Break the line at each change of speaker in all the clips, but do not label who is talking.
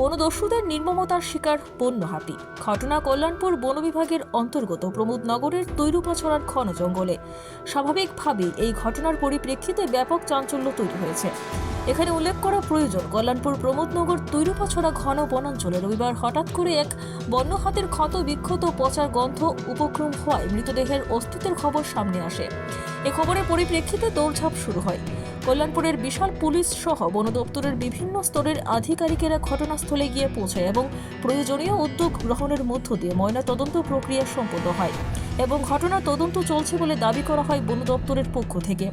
বনদস্যুদের নির্মমতার শিকার বন্য হাতি ঘটনা কল্যাণপুর বন বিভাগের অন্তর্গত প্রমোদনগরের তৈরুপাছড়ার ঘন জঙ্গলে। স্বাভাবিকভাবেই এই ঘটনার পরিপ্রেক্ষিতে ব্যাপক চাঞ্চল্য তৈরি হয়েছে। এখানে উল্লেখ করা প্রয়োজন, কল্যাণপুর প্রমোদনগর তৈরুপাছড়া ঘন বনাঞ্চলে রবিবার হঠাৎ করে এক বন্য হাতের ক্ষত, বিক্ষত পচার গন্ধ উপক্রম হওয়ায় মৃতদেহের অস্তিত্বের খবর সামনে আসে। এ খবরের পরিপ্রেক্ষিতে দৌড়ঝাঁপ শুরু হয়। কল্যাণপুরের বিশাল পুলিশ সহ বন দপ্তরের বিভিন্ন স্তরের আধিকারিকেরা ঘটনাস্থলে গিয়ে পৌঁছায় এবং প্রয়োজনীয় উদ্যোগ গ্রহণের মধ্য দিয়ে ময়না তদন্ত প্রক্রিয়া সম্পন্ন হয় এবং ঘটনার তদন্ত চলছে বলে দাবি করা হয় বন দপ্তরের পক্ষ থেকে।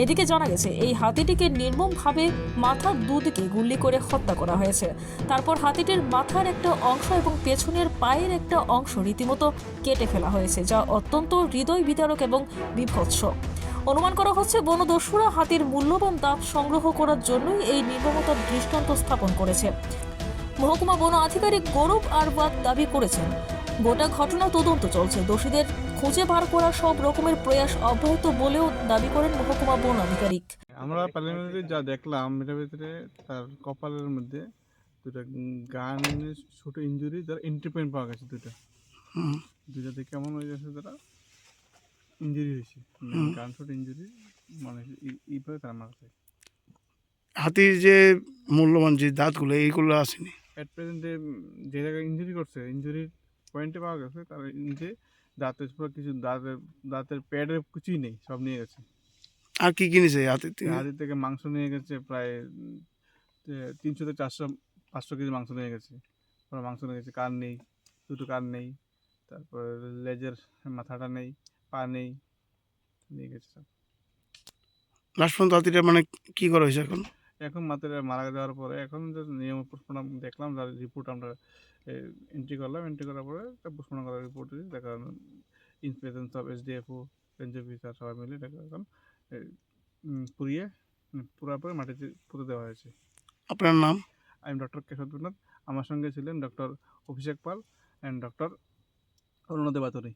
এদিকে জানা গেছে, এই হাতিটিকে নির্মমভাবে মাথার দুদিকে গুলি করে হত্যা করা হয়েছে। তারপর হাতিটির মাথার একটা অংশ এবং পেছনের পায়ের একটা অংশ রীতিমতো কেটে ফেলা হয়েছে, যা অত্যন্ত হৃদয় বিতারক এবং বিভৎস। অনুমান করা হচ্ছে, বনদস্যুরা হাতির মূল্যবান দাঁত সংগ্রহ করার জন্যই এই নির্মমতার দৃষ্টান্ত স্থাপন করেছে। মহকুমা বন আধিকারিক গৌরব আরবাদ দাবি করেছেন গোটা ঘটনা তদন্ত চলছে। দোষীদের খুঁজে বার করার সব রকমের প্রয়াস অব্যাহত বলেও দাবি করেন মহকুমা বন আধিকারিক।
আমরা প্রিলিমিনারি যা দেখলাম এটার ভিতরে তার কপালের মধ্যে দুটা গান ছোট ইঞ্জুরি যার এন্ট্রি পয়েন্ট পাওয়া গেছে দুটা
হুম,
দুটা থেকে কেমন হয়ে গেছে তারা? ইঞ্জুরি হয়েছে। গান ছোট ইঞ্জুরি মানে এই- এইভাবে তারা মারা যায়।
হাতির যে মূল্যবান যে দাঁতগুলো এইগুলো আসেনি?
অ্যাট প্রেজেন্টে যে জায়গায় ইঞ্জুরি করছে ইঞ্জুরির পয়েন্টে পাওয়া গেছে তার নিচে দাঁতের পুরো কিছু দাঁতের দাঁতের প্যাডের কিছুই নেই সব নিয়ে গেছে।
আর কি কিনেছে হাতির থেকে?
হাতির থেকে মাংস নিয়ে গেছে প্রায় তিনশো থেকে চারশো পাঁচশো কেজি মাংস নিয়ে গেছে। মাংস নিয়ে গেছে কান নেই দুটো কান নেই তারপর লেজের মাথাটা নেই পা নেই নিয়ে গেছে সব।
লাস্ট পর্যন্ত হাতিটা মানে কি করা হয়েছে এখন?
এখন মাথাটা মারা যাওয়ার পরে এখন যে নিয়ম পোস্টমর্টম দেখলাম যার রিপোর্ট আমরা এন্ট্রি করলাম এন্ট্রি করার পরে পোস্টমর্টম করার রিপোর্ট দেখা ইন্সপেকশন সব এসডিএফও রেঞ্জ অফিসার সবাই মিলে দেখা এখন পুড়িয়ে উম, পুরার পরে মাটিতে পুঁতে দেওয়া হয়েছে।
আপনার নাম?
আমি ডক্টর কেশবনাথ আমার সঙ্গে ছিলেন doctor Abhishek Pal and doctor Arunoday Batri.